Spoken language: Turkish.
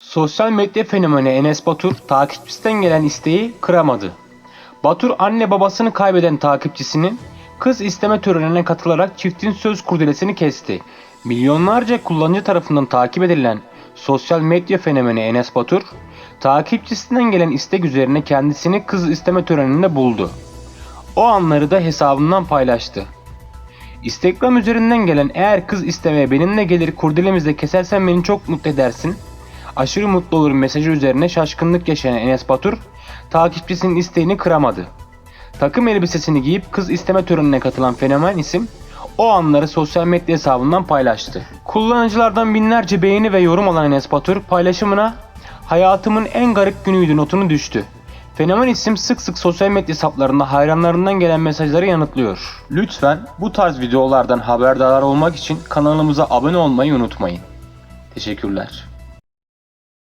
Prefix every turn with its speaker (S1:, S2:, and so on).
S1: Sosyal medya fenomeni Enes Batur takipçisinden gelen isteği kıramadı. Batur anne babasını kaybeden takipçisinin kız isteme törenine katılarak çiftin söz kurdelesini kesti. Milyonlarca kullanıcı tarafından takip edilen sosyal medya fenomeni Enes Batur, takipçisinden gelen istek üzerine kendisini kız isteme töreninde buldu. O anları da hesabından paylaştı. Instagram üzerinden gelen eğer kız istemeye benimle gelir kurdelemizde kesersen beni çok mutlu edersin. Aşırı mutlu olurum mesajı üzerine şaşkınlık yaşayan Enes Batur takipçisinin isteğini kıramadı. Takım elbisesini giyip kız isteme törenine katılan fenomen isim o anları sosyal medya hesabından paylaştı. Kullanıcılardan binlerce beğeni ve yorum alan Enes Batur paylaşımına hayatımın en garip günüydü notunu düştü. Fenomen isim sık sık sosyal medya hesaplarında hayranlarından gelen mesajları yanıtlıyor. Lütfen bu tarz videolardan haberdar olmak için kanalımıza abone olmayı unutmayın. Teşekkürler.